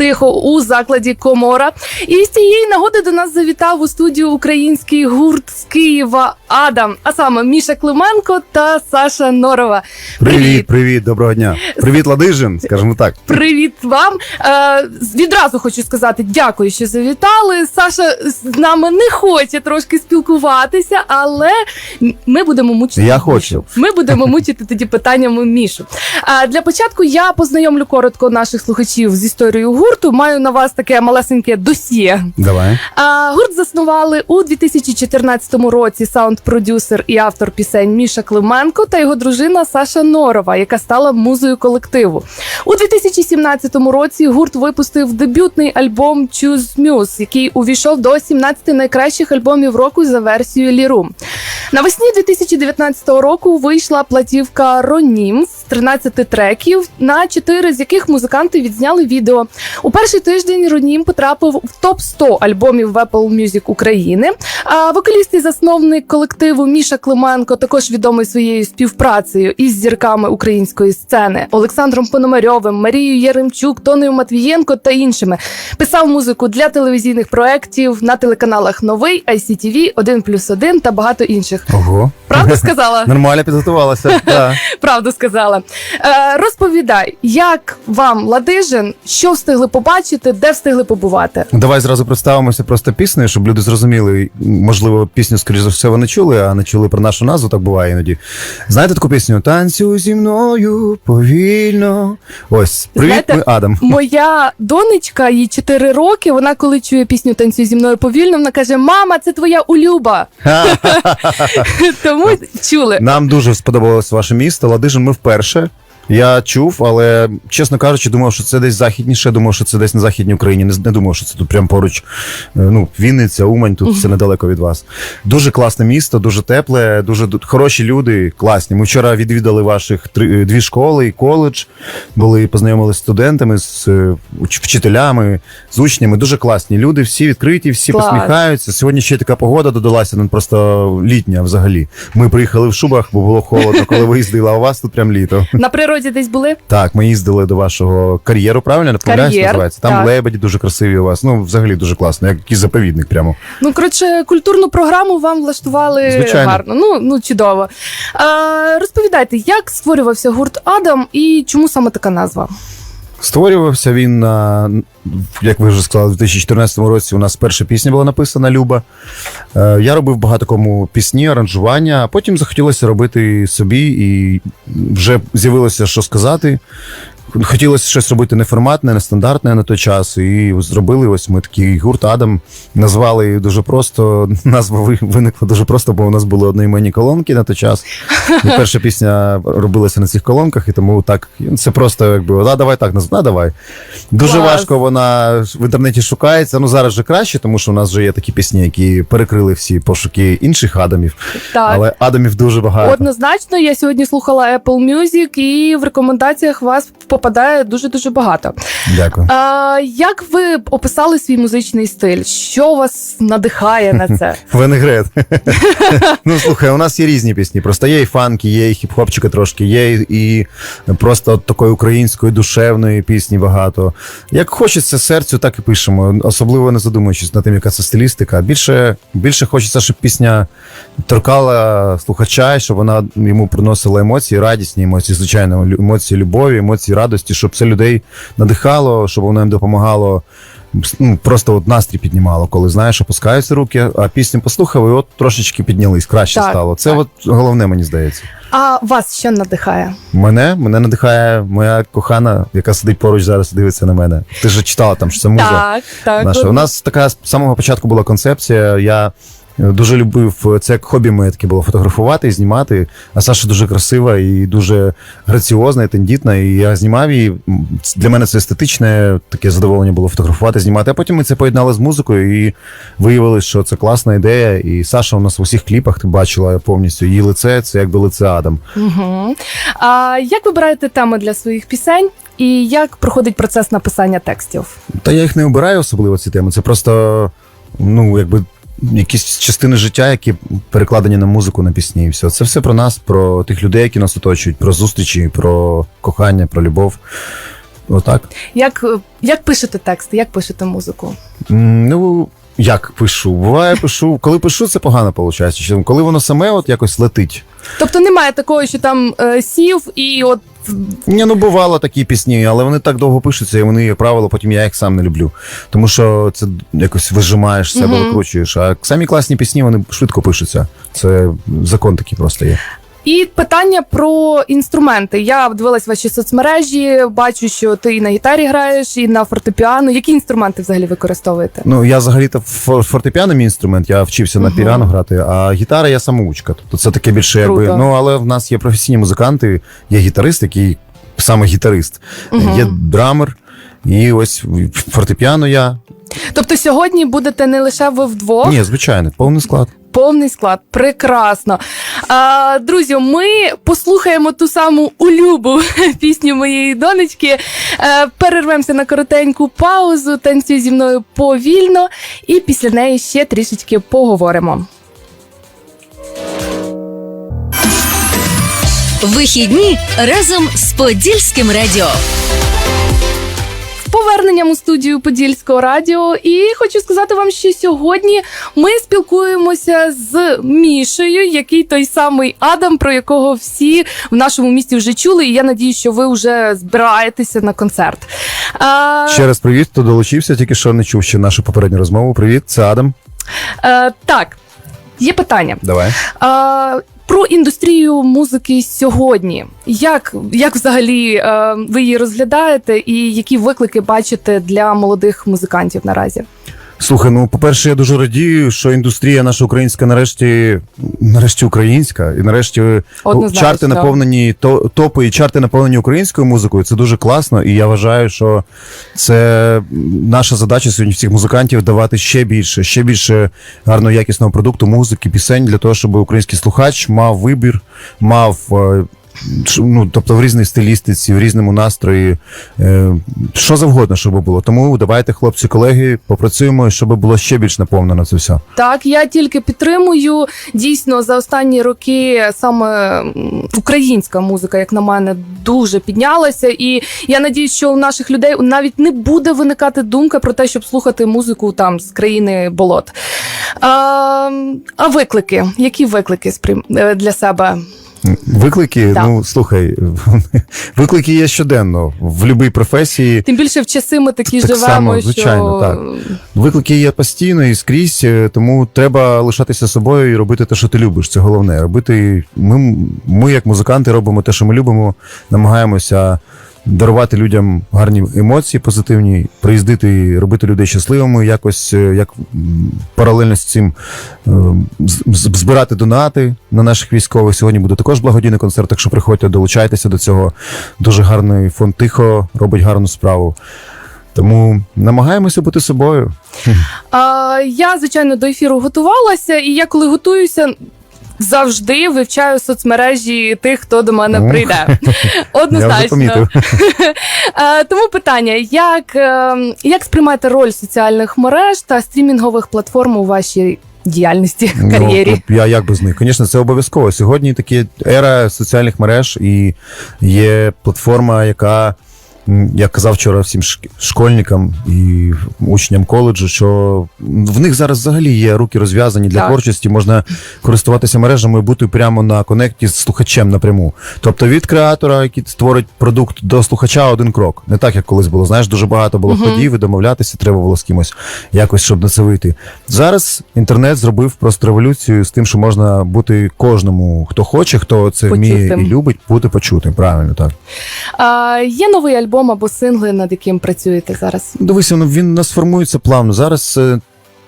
тихо у закладі Комора. І з цієї нагоди до нас завітав у студію український гурт з Києва Адам, а саме Міша Клименко та Саша Норова. Привіт, привіт, доброго дня. Привіт, Ладижин, скажімо так. Привіт вам. Е, відразу хочу сказати дякую, що завітали. Саша з нами не хоче трошки спілкуватися, але ми будемо мучити. Я хочу. Ми будемо мучити тоді питаннями Мішу. А для початку я познайомлю коротко наших слухачів з історією гурту. Маю на вас таке малесеньке досьє. Давай. А, гурт заснували у 2014 році саунд-продюсер і автор пісень Міша Клименко та його дружина Саша Норова, яка стала музою колективу. У 2017 році гурт випустив дебютний альбом Choose Muse, який увійшов до 17 найкращих альбомів року за версією Лірум. Навесні 2019 року вийшла платівка Ронім з 13 треків, на 4 з яких музиканти відзняли відео. У перший тиждень Ронім потрапив в топ 100 альбомів в Apple Music України. А вокаліст і засновник колективу Міша Клименко також відомий своєю співпрацею із зірками української сцени Олександром Пономарьовим, Марією Яремчук, Тонею Матвієнко та іншими. Писав музику для телевізійних проєктів на телеканалах Новий, ICTV, 1+,1 та багато інших. Ого. Правду сказала? Нормально підготувалася. Правду сказала. Е, розповідай, як вам Ладижин, що встигли побачити, де встигли побувати? Давай зразу представимося просто піснею, щоб люди зрозуміли. Можливо, пісню, скоріш за все, вони чули, а не чули про нашу назву, так буває іноді. Знаєте таку пісню? Танцюй зі мною повільно. Ось, привіт, Знаєте, ми Адам. Моя донечка, їй 4 роки. Вона коли чує пісню Танцюй зі мною повільно, вона каже: Мама, це твоя улюба. Тому чули. Нам дуже сподобалось ваше місто. Ладижин ми вперше. Я чув, але чесно кажучи, думав, що це десь західніше. Думав, що це десь на західній Україні. Не, не думав, що це тут прямо поруч. е, Ну, Вінниця, Умань, тут все недалеко від вас. Дуже класне місто, дуже тепле, дуже хороші люди, класні. Ми вчора відвідали ваших три, е, дві школи і коледж. Були познайомилися з студентами, з е, вчителями, з учнями. Дуже класні люди, всі відкриті, всі Клас. посміхаються. Сьогодні ще така погода додалася, ну просто літня взагалі. Ми приїхали в шубах, бо було холодно, коли виїздили, а у вас тут прям літо. На природі десь були? Так, ми їздили до вашого кар'єру, правильно? Не помиляюсь, Кар'єр, називається. Там так. лебеді дуже красиві у вас. Ну, взагалі дуже класно, як якийсь заповідник прямо. Ну, коротше, культурну програму вам влаштували Звичайно. гарно. Ну, ну чудово. А, розповідайте, як створювався гурт Адам і чому саме така назва? Створювався він на, як ви вже сказали, у 2014 році у нас перша пісня була написана Люба. Е, Я робив багато кому пісні, аранжування, а потім захотілося робити собі, і вже з'явилося, що сказати. Хотілося щось робити неформатне, нестандартне на той час. І зробили ось ми такий гурт Адам. Назвали її дуже просто. Назва виникла дуже просто, бо у нас були одноіменні колонки на той час. І перша пісня робилася на цих колонках, і тому так це просто якби а давай так назв- а, давай. Дуже Клас. важко вона в інтернеті шукається. Ну зараз вже краще, тому що у нас вже є такі пісні, які перекрили всі пошуки інших адамів. Так. Але адамів дуже багато. Однозначно, я сьогодні слухала Apple Music, і в рекомендаціях вас попадає дуже дуже багато. Дякую. А, як ви описали свій музичний стиль? Що вас надихає на це? Венегрет. ну слухай, у нас є різні пісні. Просто є і фанки, є і хіп-хопчики трошки, є і- просто от такої української душевної пісні багато. Як хочеться серцю, так і пишемо. Особливо не задумуючись над тим, яка це стилістика. Більше, більше хочеться, щоб пісня торкала слухача, щоб вона йому приносила емоції, радісні емоції, звичайно, емоції любові, емоції радості, щоб це людей надихало, щоб воно їм допомагало ну, просто от настрій піднімало, коли знаєш, опускаються руки, а пісню послухав, і от трошечки піднялись, краще Так, стало. Це так. от головне, мені здається. А вас що надихає? Мене мене надихає моя кохана, яка сидить поруч зараз і дивиться на мене. Ти ж читала там, що це муза Так, так. наша. У нас така з самого початку була концепція. Я дуже любив це як хобі моє таке було фотографувати і знімати. А Саша дуже красива і дуже граціозна і тендітна. І я знімав її. Для мене це естетичне таке задоволення було фотографувати, знімати. А потім ми це поєднали з музикою і виявили, що це класна ідея. І Саша у нас в усіх кліпах ти бачила повністю її лице, це якби лице Адам. Угу. А як вибираєте теми для своїх пісень? І як проходить процес написання текстів? Та я їх не обираю особливо ці теми. Це просто, ну, якби. Якісь частини життя, які перекладені на музику, на пісні, і все. Це все про нас, про тих людей, які нас оточують, про зустрічі, про кохання, про любов. отак. Як, як пишете тексти, як пишете музику? Ну, як пишу? Буває, пишу. Коли пишу, це погано виходить. Коли воно саме от якось летить. Тобто немає такого, що там е, сів і от Ні, ну бувало такі пісні, але вони так довго пишуться, і вони, як правило, потім я їх сам не люблю. Тому що це якось вижимаєш себе, викручуєш. А самі класні пісні вони швидко пишуться. Це закон такий просто є. І питання про інструменти. Я дивилась ваші соцмережі, бачу, що ти і на гітарі граєш, і на фортепіано. Які інструменти взагалі використовуєте? Ну я взагалі-то фортепіано мій інструмент, я вчився на піано грати, а гітара я самоучка. Тобто це таке більше, якби. Ну але в нас є професійні музиканти, є гітарист, який саме гітарист, є драмер, і ось фортепіано я. Тобто сьогодні будете не лише ви вдвох, Ні, звичайно, повний склад. Повний склад. Прекрасно. А, друзі, ми послухаємо ту саму улюбу пісню моєї донечки. Е, перервемося на коротеньку паузу, танцюй зі мною повільно, і після неї ще трішечки поговоримо. Вихідні разом з Подільським радіо. Поверненням у студію Подільського радіо. І хочу сказати вам, що сьогодні ми спілкуємося з Мішею, який той самий Адам, про якого всі в нашому місті вже чули. І я надію, що ви вже збираєтеся на концерт. А, Ще раз привіт, хто долучився, тільки що не чув ще нашу попередню розмову. Привіт, це Адам. е, так, є питання. Давай. А, про індустрію музики сьогодні. Як, як взагалі е, ви її розглядаєте, і які виклики бачите для молодих музикантів наразі? Слухай, ну по-перше, я дуже радію, що індустрія наша українська нарешті нарешті українська, і нарешті ну, Однозначно. чарти наповнені то, топи і чарти наповнені українською музикою. Це дуже класно. І я вважаю, що це наша задача сьогодні всіх музикантів давати ще більше, ще більше гарно якісного продукту, музики, пісень для того, щоб український слухач мав вибір, мав. Ну, тобто в різній стилістиці, в різному настрої, е, що завгодно, щоб було. Тому давайте, хлопці, колеги, попрацюємо, щоб було ще більш наповнено це все. Так, я тільки підтримую. Дійсно, за останні роки саме українська музика, як на мене, дуже піднялася. І я надіюсь, що у наших людей навіть не буде виникати думка про те, щоб слухати музику там з країни болот. А, а виклики? Які виклики е, для себе? Виклики, Так. ну слухай, виклики є щоденно в будь-якій професії. Тим більше в часи ми такі Так живемо, само, звичайно, що так. Виклики є постійно і скрізь, е, тому треба лишатися собою і робити те, що ти любиш. Це головне. Робити ми, ми, як музиканти, робимо те, що ми любимо, намагаємося дарувати людям гарні емоції позитивні, приїздити, і робити людей щасливими, якось е, як паралельно з цим е, збирати донати на наших військових. Сьогодні буде також благодійний концерт. Так що приходьте, долучайтеся до цього. Дуже гарний фонд тихо робить гарну справу. Тому намагаємося бути собою. А, я, звичайно, до ефіру готувалася, і я коли готуюся. Завжди вивчаю соцмережі тих, хто до мене прийде. Однозначно. Е, Тому питання: як, е, як сприймаєте роль соціальних мереж та стрімінгових платформ у вашій діяльності кар'єрі? Ну, я як без них? Звісно, це обов'язково. Сьогодні такі ера соціальних мереж і є платформа, яка. Я казав вчора всім школьникам і учням коледжу, що в них зараз взагалі є руки розв'язані для Так. творчості, можна користуватися мережами і бути прямо на конекті з слухачем напряму. Тобто від креатора, який створить продукт, до слухача один крок. Не так, як колись було. Знаєш, дуже багато було Мгм. ходів, і домовлятися треба було з кимось якось, щоб на це вийти. Зараз інтернет зробив просто революцію з тим, що можна бути кожному, хто хоче, хто це вміє і любить, бути почутим. Правильно так. А, є новий альбом або сингли, над яким працюєте зараз? Дивися, ну він у нас формується плавно. Зараз е,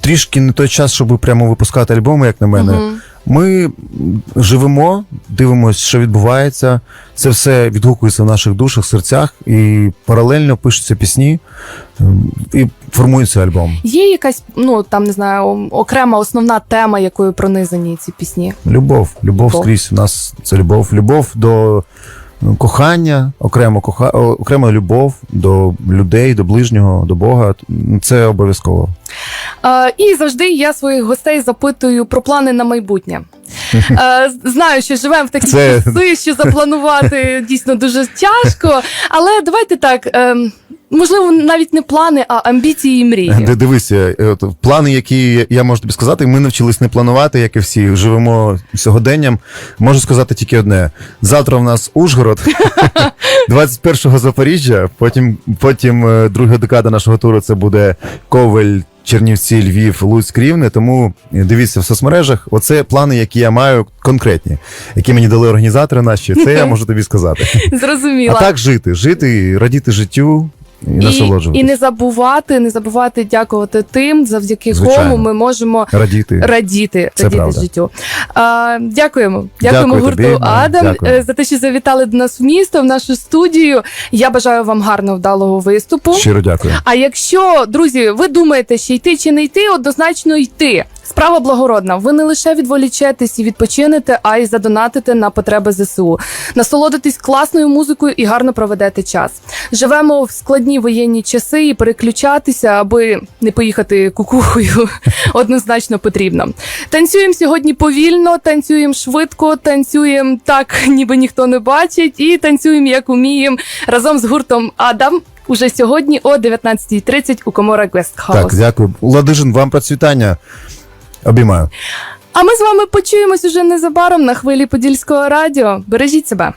трішки не той час, щоб прямо випускати альбоми, як на мене. Мгм. Ми живемо, дивимося, що відбувається. Це все відгукується в наших душах, серцях, і паралельно пишуться пісні, ем, і формується альбом. Є якась, ну там не знаю, о- окрема основна тема, якою пронизані ці пісні? Любов, любов Любов. скрізь. У нас це любов. Любов до кохання, окремо коха... окрема любов до людей, до ближнього, до Бога. Це обов'язково. А, і завжди я своїх гостей запитую про плани на майбутнє. Знаю, що живемо в такі Це- часи, що запланувати дійсно дуже тяжко. Але давайте так. Можливо, навіть не плани, а амбіції і мрії. Де дивися, е, от, плани, які я можу тобі сказати, ми навчились не планувати, як і всі. Живемо сьогоденням. Можу сказати тільки одне: завтра в нас Ужгород, 21-го Запоріжжя. Потім, потім е, друга декада нашого туру це буде Ковель. Чернівці, Львів, Луцьк, Рівне. Тому е, дивіться в соцмережах. Оце плани, які я маю конкретні, які мені дали організатори наші. Це я можу тобі сказати. Зрозуміла. А так жити, жити, радіти життю і, і, і не забувати, не забувати дякувати тим, завдяки Звичайно. кому ми можемо Радіти. радіти, Це радіти життю. А, дякуємо. Дякуємо Дякую гурту тобі, Адам дякую. е, за те, що завітали до нас в місто, в нашу студію. Я бажаю вам гарного вдалого виступу. Щиро дякую. А якщо, друзі, ви думаєте, ще йти чи не йти, однозначно йти. Справа благородна. Ви не лише відволічетесь і відпочинете, а й задонатите на потреби ЗСУ. Насолодитесь класною музикою і гарно проведете час. Живемо в складні воєнні часи, і переключатися, аби не поїхати кукухою, однозначно потрібно. Танцюємо сьогодні повільно, танцюємо швидко, танцюємо так, ніби ніхто не бачить, і танцюємо як уміємо разом з гуртом Адам. Уже сьогодні о 19.30 у Комора Гвестхаус. Так, дякую. Ладижин, вам процвітання. Обіймаю. А ми з вами почуємось уже незабаром на хвилі Подільського радіо. Бережіть себе.